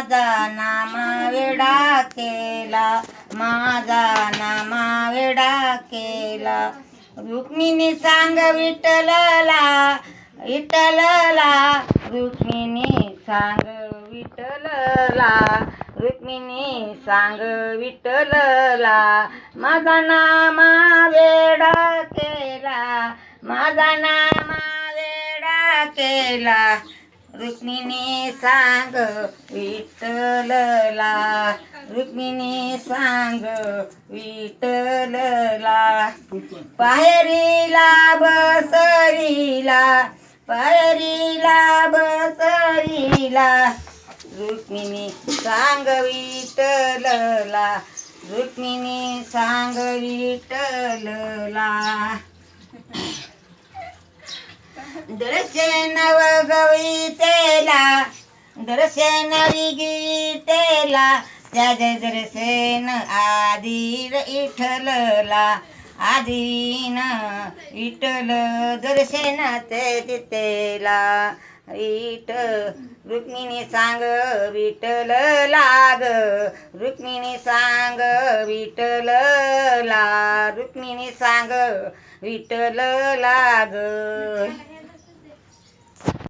माझा नामा वेडा केला माझा नामा वेडा केला. रुक्मिणी सांग विठ्ठलला विठ्ठलला. रुक्मिणी सांग विठ्ठलला रुक्मिणी सांग विठ्ठलला. माझा नामा वेडा केला माझा नामा वेडा केला. रुक्मिणी सांग विठ्ठलला. रुक्मिणी सांग विठ्ठलला. पायरीला बसरीला पायरीला बसरीला रुक्मिणी सांग विठ्ठलला. रुक्मिणी सांग विठ्ठलला. दृश्य वगवितेला दर्शन विगीतेला त्या जय दर्शन. आधीर इठलला. आधीन इटल दर्शन ते तिथेला. इट रुक्मिणी सांग विठ्ठल लाग. रुक्मिणी सांग विठ्ठलला रुक्मिणी सांग विठ्ठल लाग.